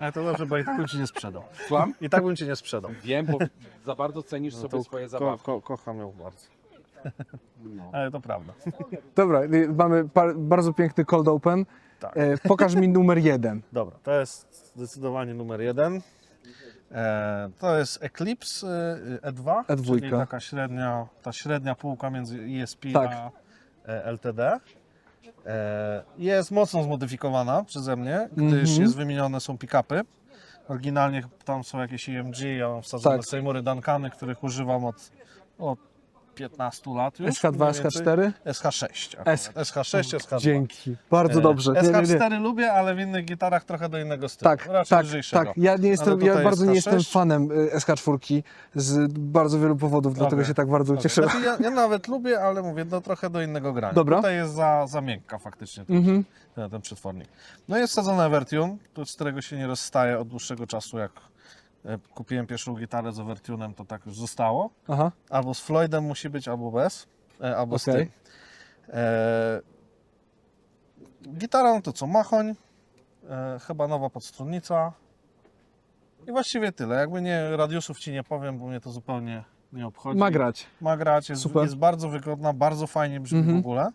Ale to dobrze, bo i tak bym ci nie sprzedał. Słucham? I tak bym ci nie sprzedał. Wiem, bo za bardzo cenisz No sobie swoje ko, zabawki. ko, kocham ją bardzo. No. Ale to prawda. Dobra, y, mamy par- bardzo piękny cold open. Tak. E, pokaż mi numer jeden. Dobra, to jest zdecydowanie numer jeden. E, to jest Eclipse e, E2, E2. czyli taka średnia, ta średnia półka między ESP Tak. a e, LTD. E, jest mocno zmodyfikowana przeze mnie, gdyż Mhm. jest wymienione są pick-upy. Oryginalnie tam są jakieś EMG, ja mam wsadzone Tak. Seymoury Duncany, których używam od, od 15 lat już. SH2, mniej więcej. SH4? SH6. S- akurat. SH6, SH2. Dzięki. Bardzo E, dobrze. Nie, nie, nie. SH4 lubię, ale w innych gitarach trochę do innego stylu. Tak, Raczej tak, lżejszego. tak. Ja, nie jestem, ja bardzo nie jest jestem K6. fanem y, SH4 z bardzo wielu powodów, dlatego Dobra. się tak bardzo Dobra. ucieszyłem. Znaczy, ja, ja nawet lubię, ale mówię, no trochę do innego grania. Dobra. Tutaj jest za, za miękka faktycznie ten, Mhm. ten, ten przetwornik. No jest wsadzone Evertune, to z którego się nie rozstaje od dłuższego czasu, jak e, kupiłem pierwszą gitarę z Evertunem, to tak już zostało. Aha, Albo z Floydem musi być, albo bez, e, albo z Okej. tym. E, gitara no to co, machoń, e, chyba nowa podstrunnica i właściwie tyle. Jakby nie, radiusów Ci nie powiem, bo mnie to zupełnie nie obchodzi. ma grać. Ma grać, jest, Super. jest bardzo wygodna, bardzo fajnie brzmi Mhm. w ogóle.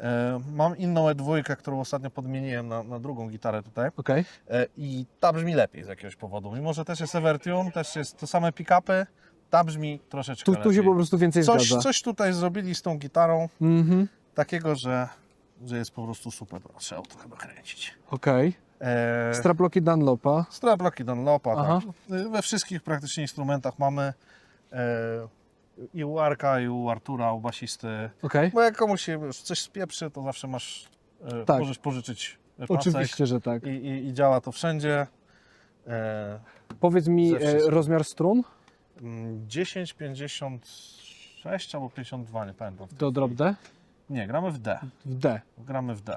E, mam inną E2, którą ostatnio podmieniłem na, na drugą gitarę tutaj Okej. e, i ta brzmi lepiej z jakiegoś powodu. Mimo, że też jest Evertune, też jest te same pick-upy, ta brzmi troszeczkę Tu, lepiej. tu się po prostu więcej coś, zgadza. coś tutaj zrobili z tą gitarą Mhm. takiego, że, że jest po prostu super. Trzeba trochę dokręcić. Okej. E, Straploki Dunlopa. Straplocki Dunlopa, Aha. tak. We wszystkich praktycznie instrumentach mamy e, i u Arka, i u Artura, u basisty. Okej. Bo jak komuś się coś spieprzy, to zawsze masz, e, Tak. możesz pożyczyć pasek Oczywiście, że tak. i, i, i działa to wszędzie. E, Powiedz mi Ze e, wszystkim. rozmiar strun mm, 10, 56 albo 52, nie pamiętam. do drop D? Nie, gramy w D. W D. Gramy w D.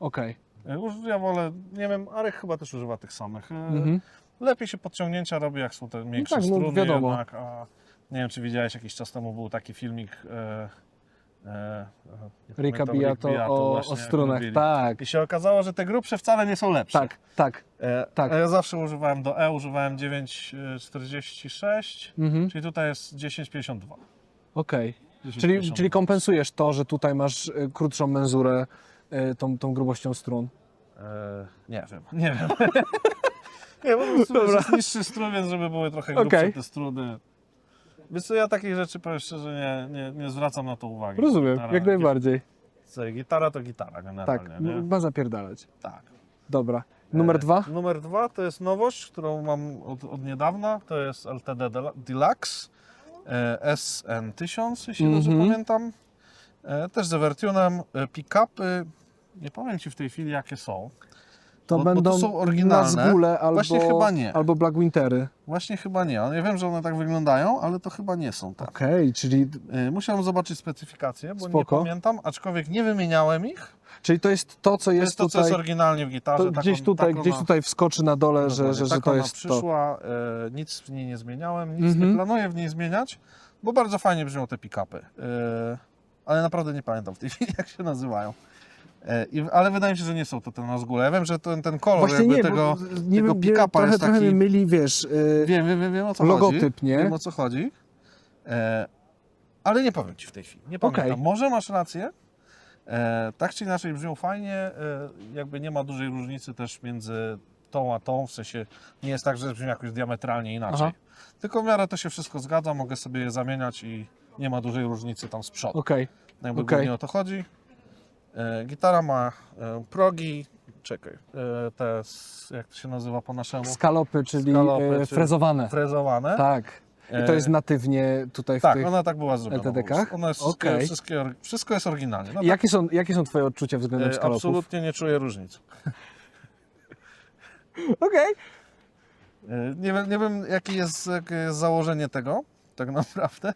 Okej. E, uż- Ja wolę, nie wiem, Arek chyba też używa tych samych. E, Mhm. Lepiej się podciągnięcia robi, jak są te większe tak, no struny wiadomo. jednak, a nie wiem, czy widziałeś, jakiś czas temu był taki filmik e, e, Rika o, właśnie, o strunach. Tak, I się okazało, że te grubsze wcale nie są lepsze. tak, tak. E, tak. Ja zawsze używałem do E, używałem 9,46, Mhm. czyli tutaj jest 10,52. Okej. 10,52. Czyli, czyli kompensujesz to, że tutaj masz e, krótszą menzurę e, tą, tą grubością strun. E, nie wiem, nie wiem. nie, po prostu Dobra. jest niższy strun, więc żeby były trochę grubsze Okej. te struny. Więc co, ja takich rzeczy powiem szczerze nie, nie, nie zwracam na to uwagi. Rozumiem, Gitara- jak najbardziej. gi- Gitara to gitara Tak, generalnie, nie? ma zapierdalać. Tak. Dobra. Numer E, dwa? Numer dwa to jest nowość, którą mam od, od niedawna. To jest LTD Del- Deluxe e, SN1000, jeśli dobrze Mhm. pamiętam. E, też z Evertunem. E, Pick-upy, nie powiem Ci w tej chwili jakie są. To bo- bo to będą są oryginalne. Nazgule albo, Właśnie chyba nie. albo Black Wintery. Właśnie chyba nie. Ja wiem, że one tak wyglądają, ale to chyba nie są tak. Okej, czyli, E, Musiałem zobaczyć specyfikacje, bo Spoko. nie pamiętam, aczkolwiek nie wymieniałem ich. czyli to jest to, co jest, jest to, co tutaj. jest oryginalnie w gitarze. taką- gdzieś, tutaj gdzieś tutaj wskoczy na dole, że, że, że to jest to. przyszła, e, nic w niej nie zmieniałem, nic Mhm. nie planuję w niej zmieniać, bo bardzo fajnie brzmią te pick-upy. E, ale naprawdę nie pamiętam w tej chwili, jak się nazywają. E, i, ale wydaje mi się, że nie są to te Nazgule. Ja wiem, że ten, ten kolor Właśnie jakby nie, tego, nie tego pick-upa trochę, jest trochę taki... mnie myli, wiesz, yy, Wiem, wiem, wiem, wiem o co logotyp, chodzi. nie? Wiem o co chodzi. E, ale nie powiem Ci w tej chwili. Nie pamiętam. Może masz rację. E, tak czy inaczej brzmią fajnie. E, jakby nie ma dużej różnicy też między tą a tą. W sensie nie jest tak, że brzmi jakoś diametralnie inaczej. Aha. Tylko w miarę to się wszystko zgadza. Mogę sobie je zamieniać i nie ma dużej różnicy tam z przodu. okej. Jakby okej. głównie o to chodzi. E, gitara ma e, progi. Czekaj. E, te, jak to się nazywa po naszemu? Skalopy, czyli Skalopy, frezowane. Frezowane. Tak. I to jest natywnie tutaj w Tak, tych... ona tak była zrobiona. Ona jest wszystkie, Okej. wszystkie, wszystko jest oryginalnie. No, Jakie, są, jakie są twoje odczucia tak, względem skalopów? absolutnie nie czuję różnic. Okej. E, Nie wiem, nie wiem jakie jest, jakie jest założenie tego, tak naprawdę,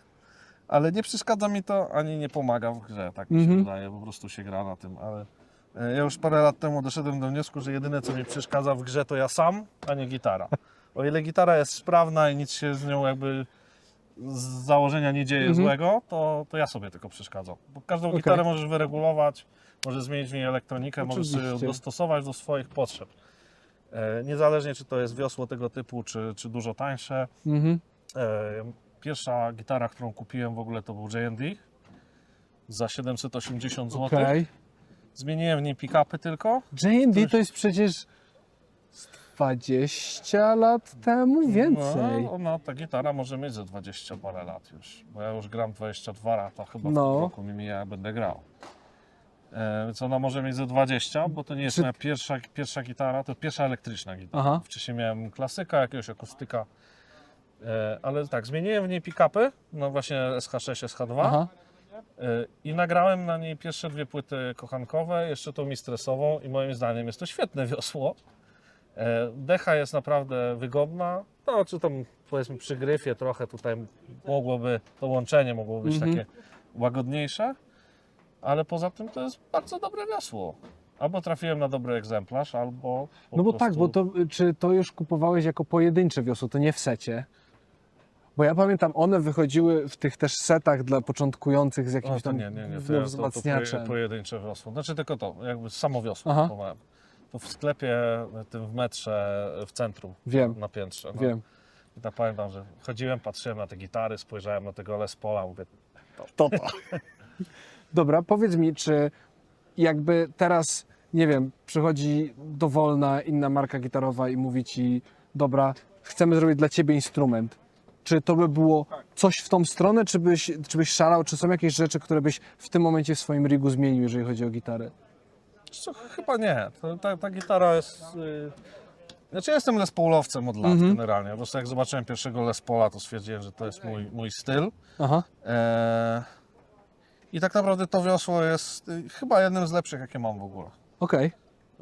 ale nie przeszkadza mi to, ani nie pomaga w grze, tak mi się Mhm. wydaje, po prostu się gra na tym, ale e, ja już parę lat temu doszedłem do wniosku, że jedyne co mi przeszkadza w grze to ja sam, a nie gitara. O ile gitara jest sprawna i nic się z nią jakby z założenia nie dzieje Mhm. złego, to, to ja sobie tylko przeszkadzam. Bo każdą Okej. gitarę możesz wyregulować, możesz zmienić w niej elektronikę, możesz sobie ją dostosować do swoich potrzeb. E, Niezależnie czy to jest wiosło tego typu, czy, czy dużo tańsze. Mhm. E, Pierwsza gitara, którą kupiłem w ogóle to był J&D za 780 zł. Okej. Zmieniłem w niej pick-upy tylko. J&D to jest przecież z 20 lat temu więcej. No, ona, ta gitara może mieć ze 20 parę lat już, bo ja już gram 22 lata, chyba w No. tym roku mi mija, jak będę grał. E, więc ona może mieć ze 20, bo to nie jest Czy- moja pierwsza, pierwsza gitara, to pierwsza elektryczna gitara. Aha. Wcześniej miałem klasyka, jakiegoś akustyka, ale tak, zmieniłem w niej pick-upy, no właśnie SH6, SH2 Aha. e, i nagrałem na niej pierwsze dwie płyty kochankowe, jeszcze tą mistresową i moim zdaniem jest to świetne wiosło. E, Decha jest naprawdę wygodna. No, czy tam powiedzmy przy gryfie trochę tutaj mogłoby, to łączenie mogłoby być Mhm. takie łagodniejsze, ale poza tym to jest bardzo dobre wiosło. Albo trafiłem na dobry egzemplarz, albo. No bo prostu... tak, bo to, czy to już kupowałeś jako pojedyncze wiosło, to nie w secie? Bo ja pamiętam, one wychodziły w tych też setach dla początkujących z jakimś to tam nie, nie, nie. To, ja- to, to poje- pojedyncze wiosło. Znaczy tylko to, jakby samo wiosło Aha. kupowałem. To w sklepie tym w metrze w centrum. Wiem. Na piętrze. No. Wiem. I tak pamiętam, że chodziłem, patrzyłem na te gitary, spojrzałem na tego Les Paula, mówię, To to. Dobra, powiedz mi, czy jakby teraz, nie wiem, przychodzi dowolna inna marka gitarowa i mówi ci, dobra, chcemy zrobić dla ciebie instrument. Czy to by było coś w tą stronę, czy byś, czy byś szalał, czy są jakieś rzeczy, które byś w tym momencie w swoim rigu zmienił, jeżeli chodzi o gitarę? Co, chyba nie. Ta, ta gitara jest. Yy... Znaczy, ja jestem Les Paulowcem od lat Mhm. generalnie. Po prostu jak zobaczyłem pierwszego Les Paula, to stwierdziłem, że to jest mój, mój styl. Aha, Eee... I tak naprawdę to wiosło jest y, chyba jednym z lepszych, jakie mam w ogóle. okej.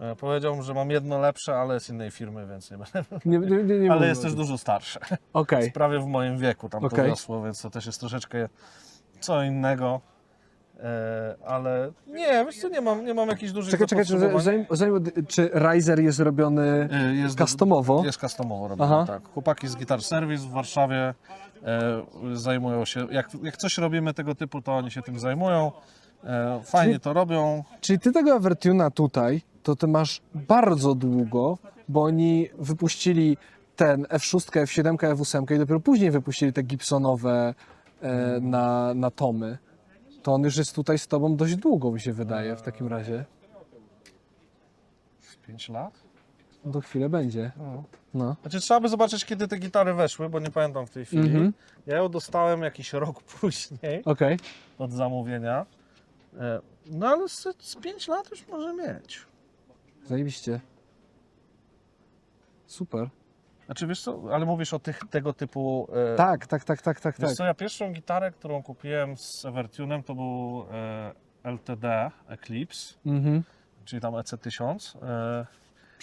E, powiedziałbym, że mam jedno lepsze, ale z innej firmy, więc nie będę. Nie, nie, nie, nie Ale jest też dużo starsze. Okej, Jest prawie w moim wieku tam Okej. wiosło, więc to też jest troszeczkę co innego. E, ale nie, wiesz co, nie mam, nie mam jakichś dużych czekaj, czekaj, czy, zapotrzebowań. zanim, zanim, czy Riser jest robiony E, jest customowo? Jest customowo robione, Aha. tak. Chłopaki z Guitar Service w Warszawie zajmują się, jak, jak coś robimy tego typu, to oni się tym zajmują. Fajnie Czyli- to robią. Czyli ty tego Evertuna tutaj, to ty masz bardzo długo, bo oni wypuścili ten F6, F7, F8 i dopiero później wypuścili te Gibsonowe e, na, na tomy. To on już jest tutaj z tobą dość długo, mi się wydaje, w takim razie. 5 lat? Do chwilę będzie. No. Znaczy trzeba by zobaczyć, kiedy te gitary weszły, bo nie pamiętam w tej chwili. Mhm. Ja ją dostałem jakiś rok później Okej. od zamówienia. E, No ale z, z 5 lat już może mieć. Zajebiście. Super. Znaczy wiesz co, ale mówisz o tych tego typu... E, Tak, tak, tak, tak, tak, Wiesz tak. co, ja pierwszą gitarę, którą kupiłem z Evertunem to był e, LTD Eclipse, Mhm. czyli tam EC1000. E,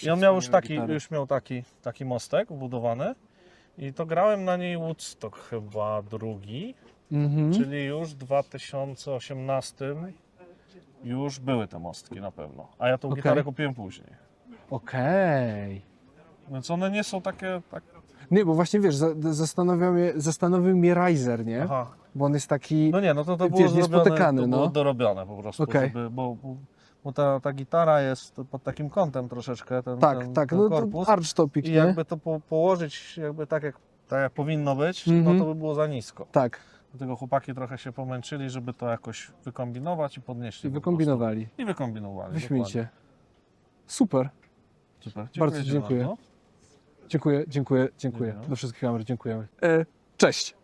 I on miał już taki, gitary. już miał taki, taki mostek wbudowany. I to grałem na niej Woodstock chyba drugi, Mhm. czyli już w 2018 już były te mostki na pewno. A ja tą Okej. gitarę kupiłem później. Okej. Więc one nie są takie... Tak... Nie, bo właśnie wiesz, za- zastanawiał mnie, zastanowił mnie Riser, nie? Aha. Bo on jest taki... No nie, no to, to Wiesz, było zrobione, niespotykany, to było no. dorobione po prostu, Okej. żeby, bo, bo, bo ta, ta gitara jest pod takim kątem troszeczkę, ten, Tak, ten, tak, ten no korpus. to archtopik, I nie? jakby to po, położyć jakby tak jak, tak jak powinno być, Mhm. no to by było za nisko. Tak, Dlatego chłopaki trochę się pomęczyli, żeby to jakoś wykombinować i podnieśli. i wykombinowali. I wykombinowali. Wyśmienicie. Super. Super. Bardzo ci dziękuję. bardzo. Dziękuję, dziękuję, dziękuję. Dziękuję. Do wszystkich kamer dziękujemy. E, cześć.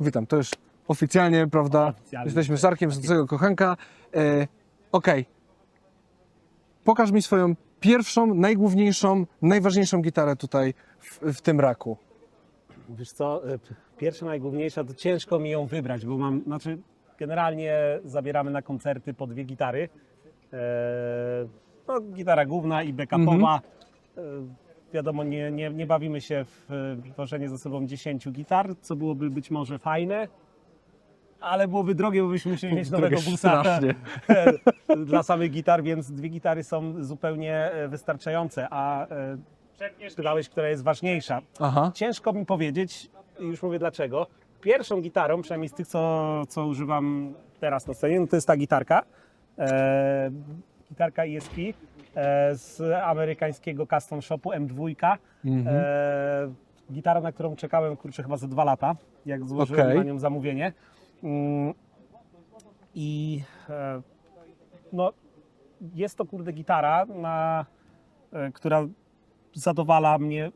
Witam, to już oficjalnie, prawda? Oficjalnie. Jesteśmy z Arkiem z tego kochanka. E, Okej. Pokaż mi swoją pierwszą, najgłówniejszą, najważniejszą gitarę tutaj w, w tym raku. Wiesz co, y, pierwsza najgłówniejsza, to ciężko mi ją wybrać, bo mam, znaczy generalnie zabieramy na koncerty po dwie gitary. E, no, gitara główna i backupowa. E, wiadomo, nie, nie, nie bawimy się w e, tworzenie ze sobą 10 gitar, co byłoby być może fajne, ale byłoby drogie, bo byśmy musieli mieć nowego busa strasznie. dla samych gitar, więc dwie gitary są zupełnie e, wystarczające. A e, pytałeś, która jest ważniejsza. Aha. Ciężko mi powiedzieć, i już mówię dlaczego. Pierwszą gitarą, przynajmniej z tych, co, co używam teraz na scenie, no to jest ta gitarka. E, gitarka ESP. e, z amerykańskiego custom shopu M2. Mhm. E, gitara, na którą czekałem kurczę chyba za dwa lata, jak złożyłem Okej. na nią zamówienie. Mm, I e, no, jest to kurde gitara, na, e, która zadowala mnie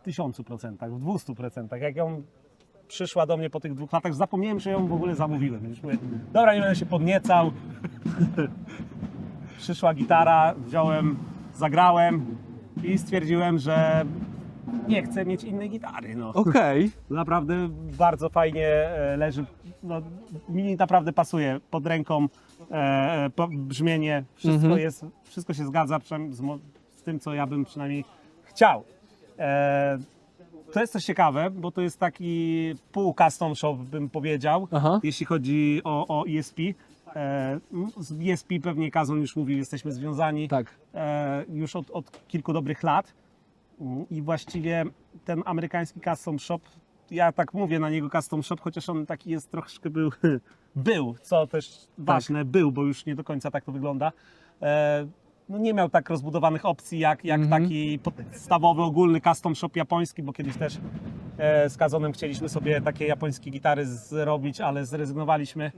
w tysiącu procentach, w dwustu procentach. Jak ją przyszła do mnie po tych dwóch latach, zapomniałem, że ją w ogóle zamówiłem. Już mówię, dobra, nie będę się podniecał. Przyszła gitara, wziąłem, zagrałem i stwierdziłem, że nie chcę mieć innej gitary. No. Okej. Naprawdę bardzo fajnie e, leży. No, mi naprawdę pasuje pod ręką e, po, brzmienie. Wszystko Mhm. jest, wszystko się zgadza przynajmniej z, mo- z tym, co ja bym przynajmniej chciał. E, to jest coś ciekawe, bo to jest taki pół custom shop, bym powiedział, Aha. jeśli chodzi o, o ESP. E, z ESP pewnie Kazon już mówił, jesteśmy związani Tak. e, już od, od kilku dobrych lat. Mm, I właściwie ten amerykański custom shop, ja tak mówię na niego custom shop, chociaż on taki jest troszkę był, był, co też ważne, był, bo już nie do końca tak to wygląda. E, no nie miał tak rozbudowanych opcji jak, jak Mhm. taki podstawowy, ogólny custom shop japoński, bo kiedyś też e, z Kazonem chcieliśmy sobie takie japońskie gitary zrobić, ale zrezygnowaliśmy.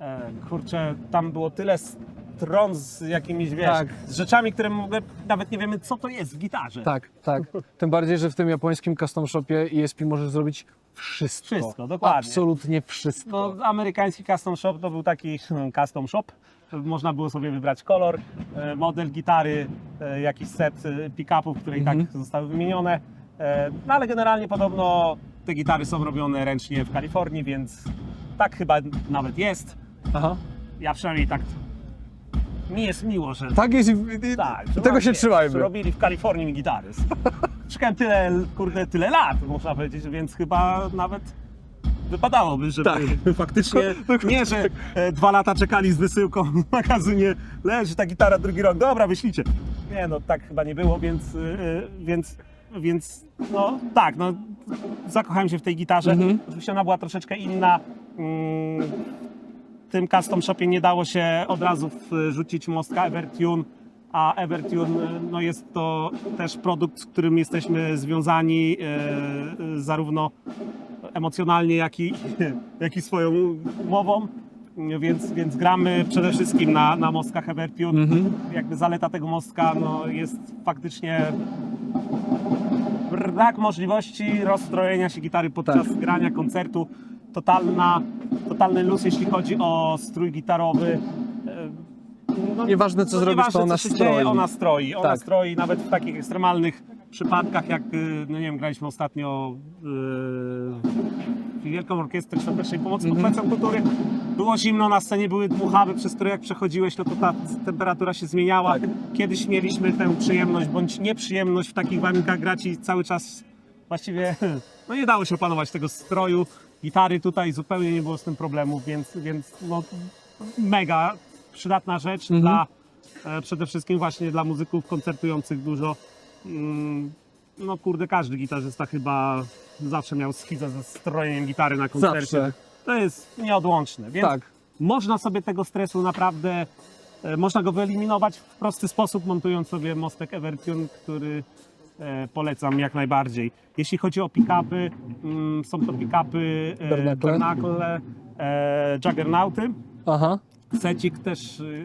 E, kurczę, tam było tyle stron z jakimiś, wiesz, Tak. z rzeczami, które nawet nie wiemy, co to jest w gitarze. Tak, tak. Tym bardziej, że w tym japońskim custom shopie ESP możesz zrobić wszystko. Wszystko, dokładnie. Absolutnie wszystko. No, amerykański custom shop to był taki hmm, custom shop. Można było sobie wybrać kolor, e, model gitary, e, jakiś set e, pick-upów, które i Mhm. tak zostały wymienione. No ale generalnie podobno te gitary są robione ręcznie w Kalifornii, więc tak chyba nawet jest. Aha. Ja przynajmniej tak. Mi jest miło, że Tak jest. Tak, Tego się trzymajmy. Robili w Kalifornii gitary. Czekałem tyle, kurde, tyle lat, można powiedzieć, więc chyba nawet wypadałoby, żeby Tak. faktycznie, nie, że e, dwa lata czekali z wysyłką w magazynie, leży ta gitara drugi rok, dobra, wyślijcie. Nie, no tak chyba nie było, więc, e, więc, więc no tak, no zakochałem się w tej gitarze. Mhm. Oczywiście ona była troszeczkę inna. Mm, w tym custom shopie nie dało się od razu wrzucić mostka Evertune, a Evertune e, no jest to też produkt, z którym jesteśmy związani e, e, zarówno emocjonalnie, jak i, jak i swoją mową. Więc, więc gramy przede wszystkim na, na mostkach Evertune. Mhm. Jakby zaleta tego mostka no, jest faktycznie brak możliwości rozstrojenia się gitary podczas Tak. grania koncertu. Totalna, totalny luz, jeśli chodzi o strój gitarowy. No, Nieważne, co zrobisz, nieważne, to ona się stroi. Dzieje, ona stroi. Ona Tak. stroi nawet w takich ekstremalnych przypadkach, jak, y, no nie wiem, graliśmy ostatnio yy, Wielką Orkiestrę Świątecznej Pomocy pod Mhm. Placem Kultury. Było zimno, na scenie były dmuchawy, przez które jak przechodziłeś, no to ta temperatura się zmieniała. Tak. Kiedyś mieliśmy tę przyjemność bądź nieprzyjemność w takich warunkach grać i cały czas właściwie no nie dało się opanować tego stroju. Gitary tutaj zupełnie nie było z tym problemów, więc, więc no, mega przydatna rzecz Mhm. dla e, przede wszystkim właśnie dla muzyków koncertujących dużo. Mm, No kurde, każdy gitarzysta chyba zawsze miał schizę ze strojeniem gitary na koncercie. Zawsze. To jest nieodłączne, więc Tak. można sobie tego stresu naprawdę, e, można go wyeliminować w prosty sposób, montując sobie mostek Evertune, który e, polecam jak najbardziej. Jeśli chodzi o pick-upy, mm, są to pick-upy e, Bernacle. E, Juggernauty. Aha. Secik też y,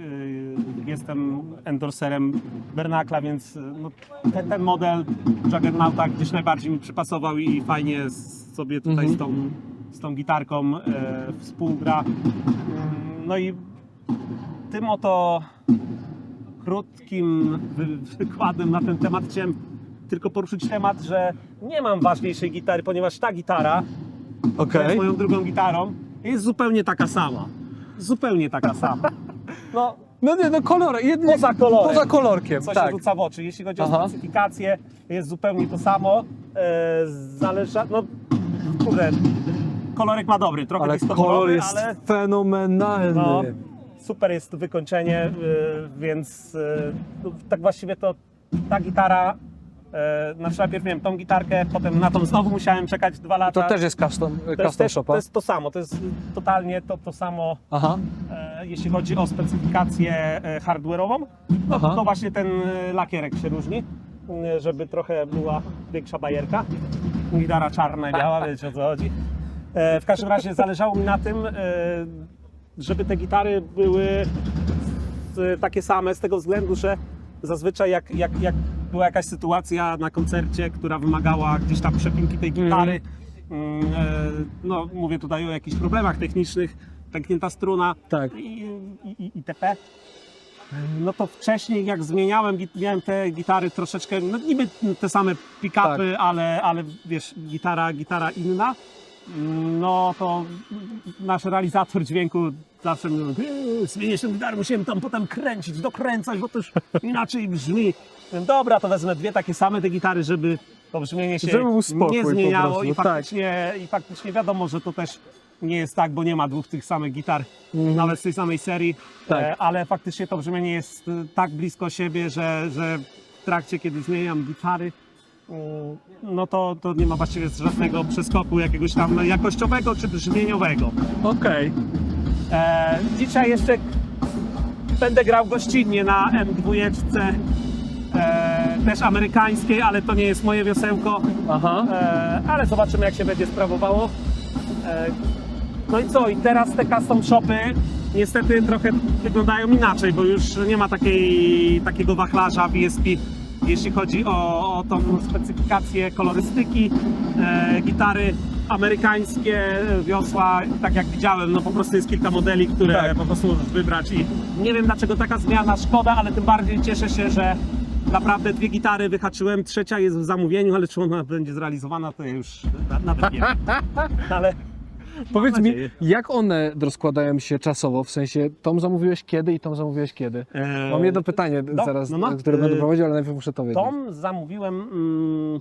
jestem endorserem Bernakla, więc y, no, ten, ten model Juggernauta gdzieś najbardziej mi przypasował i fajnie sobie tutaj Mhm. z, tą, z tą gitarką e, współgra. Mm, No i tym oto krótkim wy- wykładem na ten temat chciałem tylko poruszyć temat, że nie mam ważniejszej gitary, ponieważ ta gitara która Okej. jest moją drugą gitarą, jest zupełnie taka sama. Zupełnie taka sama. No, No nie, no kolor. Jednie, poza kolorem. Poza kolorkiem, co tak. się rzuca w oczy. Jeśli chodzi Aha. o specyfikację, jest zupełnie to samo. E, zależa, no, kurde, kolorek ma dobry, trochę Ale kolor jest ale fenomenalny. no, super jest to wykończenie, y, więc y, no, tak właściwie to ta gitara E, znaczy najpierw miałem tą gitarkę, potem na tą znowu musiałem czekać dwa lata. To też jest custom, to jest, custom shopa. to jest to samo, to jest totalnie to, to samo, Aha, e, jeśli chodzi o specyfikację e, hardware'ową. No Aha. to właśnie ten e, lakierek się różni, e, żeby trochę była większa bajerka. Gitara czarna i biała, wiecie o co chodzi. E, w każdym razie zależało mi na tym, e, żeby te gitary były z- takie same z tego względu, że zazwyczaj jak, jak, jak była jakaś sytuacja na koncercie, która wymagała gdzieś tam przepinki tej gitary, mm, e, no mówię tutaj o jakichś problemach technicznych, pęknięta struna tak. i, i, itp. No to wcześniej jak zmieniałem, miałem te gitary troszeczkę, no niby te same pick-upy, ale, ale wiesz, gitara, gitara inna, no to nasz realizator dźwięku zawsze mówił, "Eee, zmienię tę gitarę, musiałem tam potem kręcić, dokręcać, bo to już inaczej brzmi. Mówię, Dobra, to wezmę dwie takie same te gitary, żeby to brzmienie się Żeby nie zmieniało i tak. faktycznie, i faktycznie wiadomo, że to też nie jest tak, bo nie ma dwóch tych samych gitar, nawet z tej samej serii, Tak. e, ale faktycznie to brzmienie jest e, tak blisko siebie, że, że w trakcie, kiedy zmieniam gitary, mm, no to, to nie ma właściwie żadnego przeskoku jakiegoś tam jakościowego czy brzmieniowego. Okej. E, dzisiaj jeszcze będę grał gościnnie na M2, e, też amerykańskiej, ale to nie jest moje wiosełko. Aha. E, ale zobaczymy jak się będzie sprawowało. E, no i co, i teraz te custom shopy niestety trochę wyglądają inaczej, bo już nie ma takiej, takiego wachlarza VSP, jeśli chodzi o, o tą specyfikację kolorystyki, e, gitary amerykańskie, wiosła, tak jak widziałem, no po prostu jest kilka modeli, które Tak. po prostu możesz wybrać i nie wiem dlaczego taka zmiana, szkoda, ale tym bardziej cieszę się, że Naprawdę dwie gitary wyhaczyłem, trzecia jest w zamówieniu, ale czy ona będzie zrealizowana, to ja już na, nawet nie wiem. Ale Powiedz mi, nadzieję. jak one rozkładają się czasowo? W sensie, tą zamówiłeś kiedy i tą zamówiłeś kiedy? e, Mam jedno pytanie no, zaraz, no, no. które będę E, prowadził, ale najpierw muszę to wiedzieć. Tom zamówiłem, mm,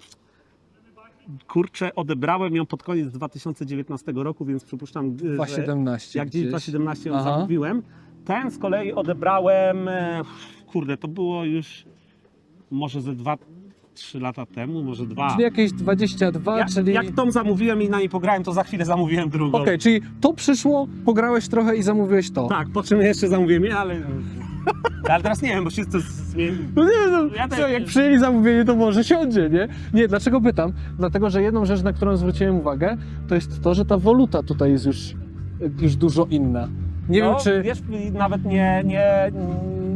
kurczę, odebrałem ją pod koniec 2019 roku, więc przypuszczam, y, że 2.17 jak gdzieś gdzieś. 2017 ją Aha. zamówiłem. Ten z kolei odebrałem, e, kurde, to było już może ze 2-3 lata temu, może dwa. Czyli jakieś 22, Ja, czyli... Jak tą zamówiłem i na niej pograłem, to za chwilę zamówiłem drugą. Okej, czyli to przyszło, pograłeś trochę i zamówiłeś to. Tak, po czym jeszcze zamówiłem je, ale... Ale teraz nie wiem, bo się to zmieni. No nie no, Ja co, jak przyjęli zamówienie, to może siądzie, nie? Nie, dlaczego pytam? Dlatego, że jedną rzecz, na którą zwróciłem uwagę, to jest to, że ta woluta tutaj jest już, już dużo inna. Nie no, wiem, czy... Wiesz, nawet nie, nie,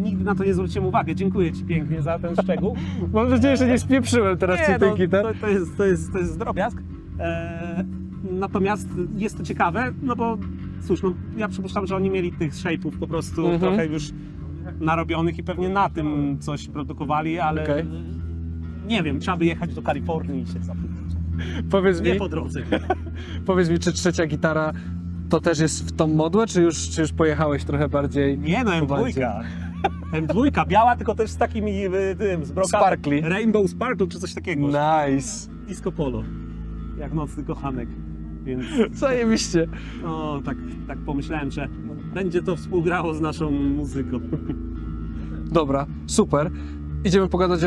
nigdy na to nie zwróciłem uwagi. Dziękuję Ci pięknie za ten szczegół. Mam nadzieję, że nie spieprzyłem teraz Nie, no, gitar. to, to, jest, to, jest, to jest drobiazg. E, natomiast jest to ciekawe, no bo cóż, no, ja przypuszczam, że oni mieli tych shape'ów po prostu Mhm. trochę już narobionych i pewnie na tym coś produkowali, ale Okej. nie wiem, trzeba by jechać do Kalifornii i się zapytać. Powiedz Nie mi, po drodze. powiedz mi, czy trzecia gitara to też jest w tą modłę, czy już, czy już pojechałeś trochę bardziej... Nie no, M2. M2, biała, tylko też z takimi y, tym, z brokami. Sparkly. Rainbow Sparkle czy coś takiego. Nice. Disco Polo. Jak nocny kochanek. Więc Zajebiście. no, tak, tak pomyślałem, że będzie to współgrało z naszą muzyką. Dobra, super. Idziemy pogadać